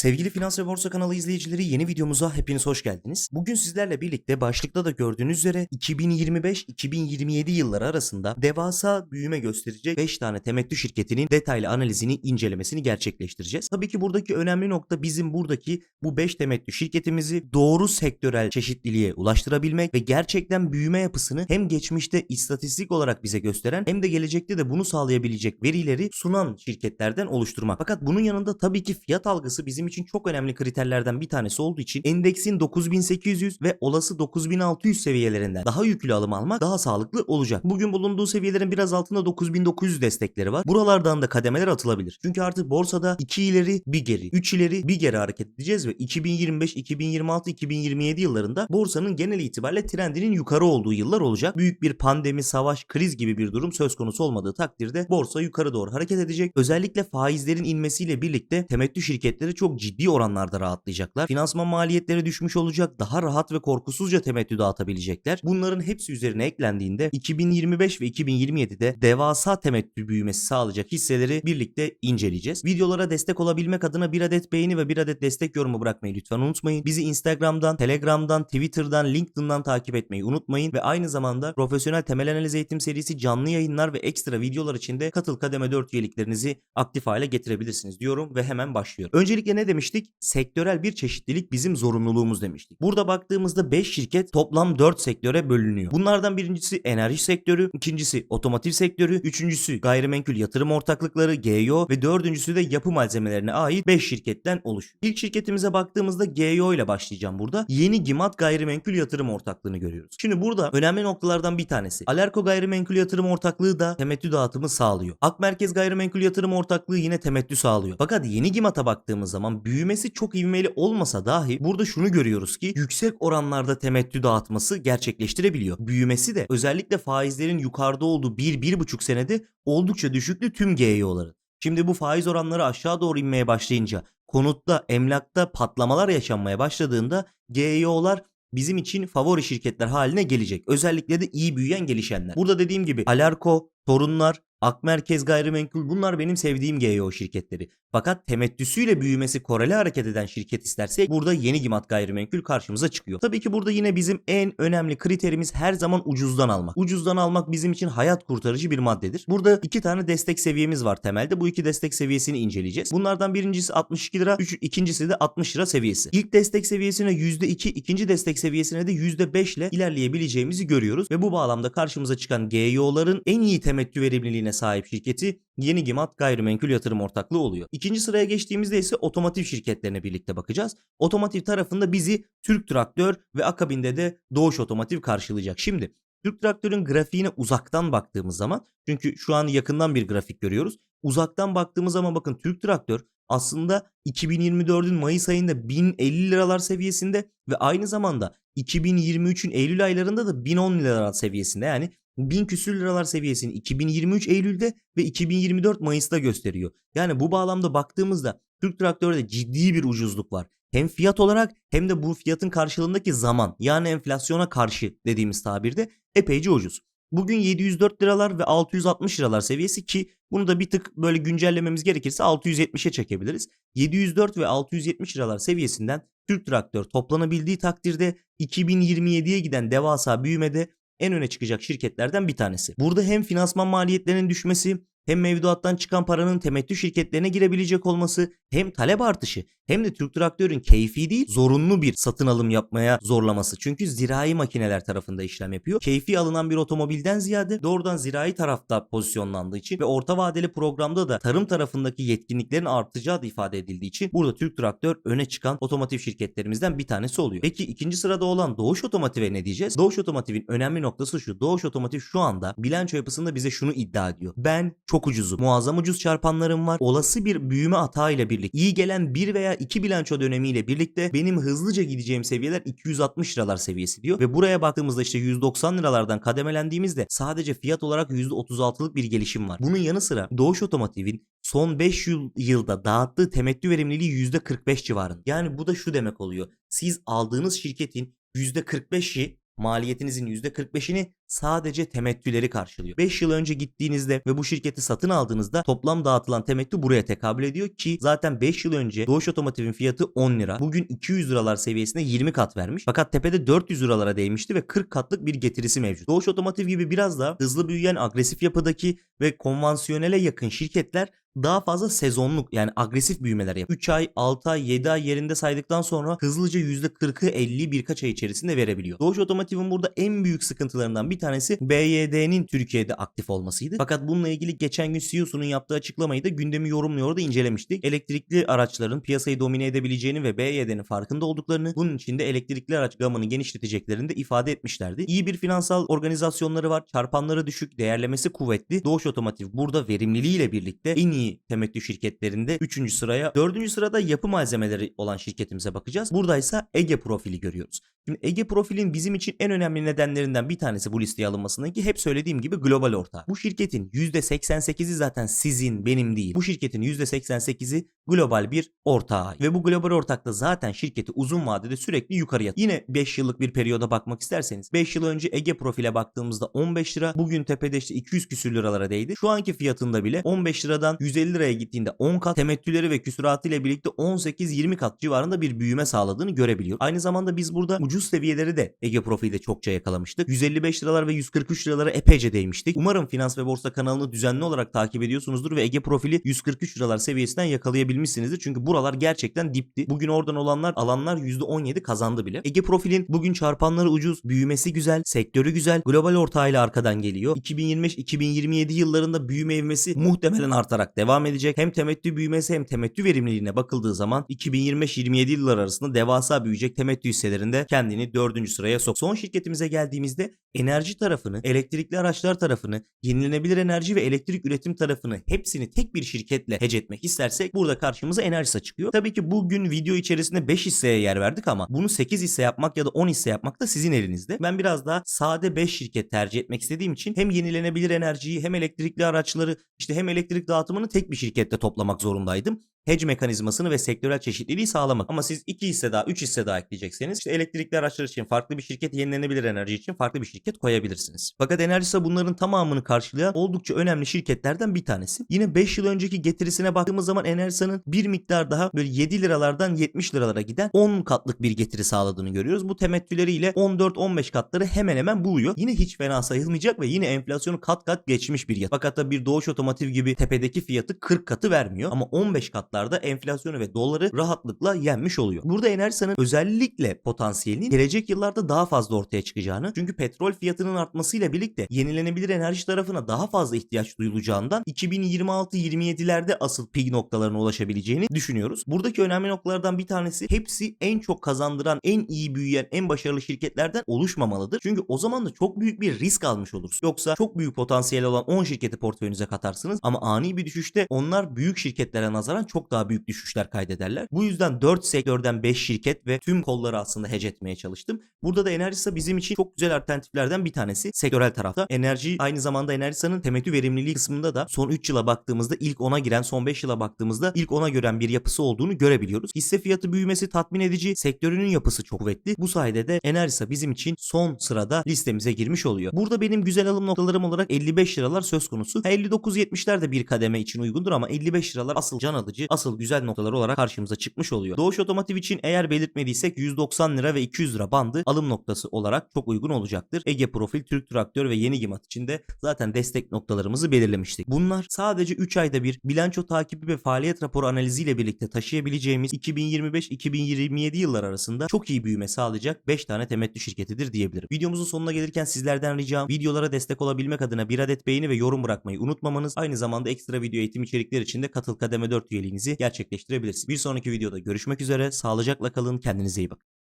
Sevgili Finans ve Borsa kanalı izleyicileri yeni videomuza hepiniz hoş geldiniz. Bugün sizlerle birlikte başlıkta da gördüğünüz üzere 2025-2027 yılları arasında devasa büyüme gösterecek 5 tane temettü şirketinin detaylı analizini, incelemesini gerçekleştireceğiz. Tabii ki buradaki önemli nokta bizim buradaki bu 5 temettü şirketimizi doğru sektörel çeşitliliğe ulaştırabilmek ve gerçekten büyüme yapısını hem geçmişte istatistik olarak bize gösteren hem de gelecekte de bunu sağlayabilecek verileri sunan şirketlerden oluşturmak. Fakat bunun yanında tabii ki fiyat algısı bizim için çok önemli kriterlerden bir tanesi olduğu için endeksin 9800 ve olası 9600 seviyelerinden daha yüklü alım almak daha sağlıklı olacak. Bugün bulunduğu seviyelerin biraz altında 9900 destekleri var. Buralardan da kademeler atılabilir. Çünkü artık borsada 2 ileri bir geri, 3 ileri bir geri hareket edeceğiz ve 2025, 2026, 2027 yıllarında borsanın genel itibariyle trendinin yukarı olduğu yıllar olacak. Büyük bir pandemi, savaş, kriz gibi bir durum söz konusu olmadığı takdirde borsa yukarı doğru hareket edecek. Özellikle faizlerin inmesiyle birlikte temettü şirketleri çok ciddi oranlarda rahatlayacaklar. Finansman maliyetleri düşmüş olacak. Daha rahat ve korkusuzca temettü dağıtabilecekler. Bunların hepsi üzerine eklendiğinde 2025 ve 2027'de devasa temettü büyümesi sağlayacak hisseleri birlikte inceleyeceğiz. Videolara destek olabilmek adına bir adet beğeni ve bir adet destek yorumu bırakmayı lütfen unutmayın. Bizi Instagram'dan, Telegram'dan, Twitter'dan, LinkedIn'dan takip etmeyi unutmayın ve aynı zamanda profesyonel temel analiz eğitim serisi canlı yayınlar ve ekstra videolar için de Katıl Kademe 4 üyeliklerinizi aktif hale getirebilirsiniz diyorum ve hemen başlıyorum. Öncelikle ne demiştik? Sektörel bir çeşitlilik bizim zorunluluğumuz demiştik. Burada baktığımızda 5 şirket toplam 4 sektöre bölünüyor. Bunlardan birincisi enerji sektörü, ikincisi otomotiv sektörü, üçüncüsü gayrimenkul yatırım ortaklıkları GEO ve dördüncüsü de yapı malzemelerine ait 5 şirketten oluşuyor. İlk şirketimize baktığımızda GEO ile başlayacağım burada. Yeni Gimat Gayrimenkul Yatırım Ortaklığı'nı görüyoruz. Şimdi burada önemli noktalardan bir tanesi. Alerko Gayrimenkul Yatırım Ortaklığı da temettü dağıtımı sağlıyor. Akmerkez Gayrimenkul Yatırım Ortaklığı yine temettü sağlıyor. Fakat yeni Gimat'a baktığımız zaman büyümesi çok ivmeli olmasa dahi burada şunu görüyoruz ki yüksek oranlarda temettü dağıtması gerçekleştirebiliyor. Büyümesi de özellikle faizlerin yukarıda olduğu 1-1,5 senede oldukça düşüklü tüm GEO'ların. Şimdi bu faiz oranları aşağı doğru inmeye başlayınca konutta, emlakta patlamalar yaşanmaya başladığında GEO'lar bizim için favori şirketler haline gelecek. Özellikle de iyi büyüyen gelişenler. Burada dediğim gibi Alarko, Torunlar, Akmerkez Gayrimenkul bunlar benim sevdiğim GEO şirketleri. Fakat temettüsüyle büyümesi koreli hareket eden şirket istersek burada yeni Gimat Gayrimenkul karşımıza çıkıyor. Tabii ki burada yine bizim en önemli kriterimiz her zaman ucuzdan almak. Ucuzdan almak bizim için hayat kurtarıcı bir maddedir. Burada iki tane destek seviyemiz var temelde. Bu iki destek seviyesini inceleyeceğiz. Bunlardan birincisi 62 lira, üç, ikincisi de 60 lira seviyesi. İlk destek seviyesine %2, ikinci destek seviyesine de %5 ile ilerleyebileceğimizi görüyoruz. Ve bu bağlamda karşımıza çıkan GEO'ların en iyi temettü verimliliğine sahip şirketi Yeni Gimat Gayrimenkul Yatırım Ortaklığı oluyor. İkinci sıraya geçtiğimizde ise otomotiv şirketlerine birlikte bakacağız. Otomotiv tarafında bizi Türk Traktör ve akabinde de Doğuş Otomotiv karşılayacak. Şimdi Türk Traktör'ün grafiğine uzaktan baktığımız zaman çünkü şu an yakından bir grafik görüyoruz. Uzaktan baktığımız zaman bakın Türk Traktör aslında 2024'ün Mayıs ayında 1050 liralar seviyesinde ve aynı zamanda 2023'ün Eylül aylarında da 1010 liralar seviyesinde yani 1000 küsür liralar seviyesini 2023 Eylül'de ve 2024 Mayıs'ta gösteriyor. Yani bu bağlamda baktığımızda Türk Traktör'de ciddi bir ucuzluk var. Hem fiyat olarak hem de bu fiyatın karşılığındaki zaman yani enflasyona karşı dediğimiz tabirde epeyce ucuz. Bugün 704 liralar ve 660 liralar seviyesi ki bunu da bir tık böyle güncellememiz gerekirse 670'e çekebiliriz. 704 ve 670 liralar seviyesinden Türk Traktör toplanabildiği takdirde 2027'ye giden devasa büyümede en öne çıkacak şirketlerden bir tanesi. Burada hem finansman maliyetlerinin düşmesi hem mevduattan çıkan paranın temettü şirketlerine girebilecek olması hem talep artışı hem de Türk Traktör'ün keyfi değil zorunlu bir satın alım yapmaya zorlaması. Çünkü zirai makineler tarafında işlem yapıyor. Keyfi alınan bir otomobilden ziyade doğrudan zirai tarafta pozisyonlandığı için ve orta vadeli programda da tarım tarafındaki yetkinliklerin artacağı da ifade edildiği için burada Türk Traktör öne çıkan otomotiv şirketlerimizden bir tanesi oluyor. Peki ikinci sırada olan Doğuş Otomotiv'e ne diyeceğiz? Doğuş Otomotiv'in önemli noktası şu. Doğuş Otomotiv şu anda bilanço yapısında bize şunu iddia ediyor. Ben çok ucuzum. Muazzam ucuz çarpanlarım var. Olası bir büyüme atağıyla birlikte iyi gelen bir veya iki bilanço dönemiyle birlikte benim hızlıca gideceğim seviyeler 260 liralar seviyesi diyor. Ve buraya baktığımızda işte 190 liralardan kademelendiğimizde sadece fiyat olarak %36'lık bir gelişim var. Bunun yanı sıra Doğuş Otomotiv'in son 5 yıl, yılda dağıttığı temettü verimliliği %45 civarında. Yani bu da şu demek oluyor. Siz aldığınız şirketin %45'i maliyetinizin %45'ini sadece temettüleri karşılıyor. 5 yıl önce gittiğinizde ve bu şirketi satın aldığınızda toplam dağıtılan temettü buraya tekabül ediyor ki zaten 5 yıl önce Doğuş Otomotiv'in fiyatı 10 lira. Bugün 200 liralar seviyesinde 20 kat vermiş. Fakat tepede 400 liralara değmişti ve 40 katlık bir getirisi mevcut. Doğuş Otomotiv gibi biraz daha hızlı büyüyen agresif yapıdaki ve konvansiyonele yakın şirketler daha fazla sezonluk yani agresif büyümeler yapıyor. 3 ay, 6 ay, 7 ay yerinde saydıktan sonra hızlıca %40'ı 50 birkaç ay içerisinde verebiliyor. Doğuş Otomotiv'in burada en büyük sıkıntılarından bir tanesi BYD'nin Türkiye'de aktif olmasıydı. Fakat bununla ilgili geçen gün CEO'sunun yaptığı açıklamayı da gündemi yorumluyor da incelemiştik. Elektrikli araçların piyasayı domine edebileceğini ve BYD'nin farkında olduklarını, bunun için de elektrikli araç gamını genişleteceklerini de ifade etmişlerdi. İyi bir finansal organizasyonları var, çarpanları düşük, değerlemesi kuvvetli. Doğuş Otomotiv burada verimliliğiyle birlikte en iyi temettü şirketlerinde 3. sıraya, 4. sırada yapı malzemeleri olan şirketimize bakacağız. Buradaysa Ege profili görüyoruz. Şimdi Ege profilin bizim için en önemli nedenlerinden bir tanesi bu listeye alınmasındaki hep söylediğim gibi global ortağı. Bu şirketin %88'i zaten sizin, benim değil. Bu şirketin %88'i global bir ortağa ve bu global ortakta zaten şirketi uzun vadede sürekli yukarıya. Yine 5 yıllık bir periyoda bakmak isterseniz 5 yıl önce Ege profile baktığımızda 15 lira bugün tepede işte 200 küsür liralara değdi. Şu anki fiyatında bile 15 liradan 150 liraya gittiğinde 10 kat temettüleri ve küsuratı ile birlikte 18-20 kat civarında bir büyüme sağladığını görebiliyoruz. Aynı zamanda biz burada ucuz seviyeleri de Ege profilde çokça yakalamıştık. 155 liralar ve 143 liralara epeyce değmiştik. Umarım Finans ve Borsa kanalını düzenli olarak takip ediyorsunuzdur ve Ege profili 143 liralar seviyesinden yakalayabilmişsinizdir. Çünkü buralar gerçekten dipti. Bugün oradan olanlar alanlar %17 kazandı bile. Ege profilin bugün çarpanları ucuz, büyümesi güzel, sektörü güzel, global ortağıyla arkadan geliyor. 2025-2027 yıllarında büyüme ivmesi muhtemelen artarak devam edecek. Hem temettü büyümesi hem temettü verimliliğine bakıldığı zaman 2025-27 yıllar arasında devasa büyüyecek temettü hisselerinde kendini 4. sıraya sok. Son şirketimize geldiğimizde enerji tarafını, elektrikli araçlar tarafını, yenilenebilir enerji ve elektrik üretim tarafını hepsini tek bir şirketle hece etmek istersek burada karşımıza Enerjisa çıkıyor. Tabii ki bugün video içerisinde 5 hisseye yer verdik ama bunu 8 hisse yapmak ya da 10 hisse yapmak da sizin elinizde. Ben biraz daha sade 5 şirket tercih etmek istediğim için hem yenilenebilir enerjiyi hem elektrikli araçları işte hem elektrik dağıtımını tek bir şirkette toplamak zorundaydım hedge mekanizmasını ve sektörel çeşitliliği sağlamak. Ama siz 2 hisse daha 3 hisse daha ekleyecekseniz işte elektrikli araçlar için farklı bir şirket, yenilenebilir enerji için farklı bir şirket koyabilirsiniz. Fakat Enerjisa bunların tamamını karşılayan oldukça önemli şirketlerden bir tanesi. Yine 5 yıl önceki getirisine baktığımız zaman Enerjisa'nın bir miktar daha böyle 7 liralardan 70 liralara giden 10 katlık bir getiri sağladığını görüyoruz. Bu temettüleriyle 14-15 katları hemen hemen buluyor. Yine hiç fena sayılmayacak ve yine enflasyonu kat kat geçmiş bir yat. Fakat da bir Doğuş Otomotiv gibi tepedeki fiyatı 40 katı vermiyor ama 15 kat katlarda enflasyonu ve doları rahatlıkla yenmiş oluyor. Burada Enerjisa'nın özellikle potansiyelinin gelecek yıllarda daha fazla ortaya çıkacağını çünkü petrol fiyatının artmasıyla birlikte yenilenebilir enerji tarafına daha fazla ihtiyaç duyulacağından 2026-27'lerde asıl peak noktalarına ulaşabileceğini düşünüyoruz. Buradaki önemli noktalardan bir tanesi hepsi en çok kazandıran, en iyi büyüyen, en başarılı şirketlerden oluşmamalıdır. Çünkü o zaman da çok büyük bir risk almış olursunuz. Yoksa çok büyük potansiyeli olan 10 şirketi portföyünüze katarsınız ama ani bir düşüşte onlar büyük şirketlere nazaran çok daha büyük düşüşler kaydederler. Bu yüzden 4 sektörden 5 şirket ve tüm kolları aslında hedge etmeye çalıştım. Burada da Enerjisa bizim için çok güzel alternatiflerden bir tanesi. Sektörel tarafta enerji aynı zamanda Enerjisa'nın temettü verimliliği kısmında da son 3 yıla baktığımızda ilk 10'a giren, son 5 yıla baktığımızda ilk 10'a gören bir yapısı olduğunu görebiliyoruz. Hisse fiyatı büyümesi tatmin edici, sektörünün yapısı çok kuvvetli. Bu sayede de Enerjisa bizim için son sırada listemize girmiş oluyor. Burada benim güzel alım noktalarım olarak 55 liralar söz konusu. 59-70'ler de bir kademe için uygundur ama 55 liralar asıl can alıcı, asıl güzel noktalar olarak karşımıza çıkmış oluyor. Doğuş Otomotiv için eğer belirtmediysek 190 lira ve 200 lira bandı alım noktası olarak çok uygun olacaktır. Ege Profil, Türk Traktör ve Yeni Gimat için de zaten destek noktalarımızı belirlemiştik. Bunlar sadece 3 ayda bir bilanço takibi ve faaliyet raporu analiziyle birlikte taşıyabileceğimiz 2025-2027 yıllar arasında çok iyi büyüme sağlayacak 5 tane temettü şirketidir diyebilirim. Videomuzun sonuna gelirken sizlerden ricam videolara destek olabilmek adına bir adet beğeni ve yorum bırakmayı unutmamanız. Aynı zamanda ekstra video eğitim içerikleri için de Katıl Kademe 4 üyeliğinizi gerçekleştirebilirsiniz. Bir sonraki videoda görüşmek üzere. Sağlıcakla kalın. Kendinize iyi bakın.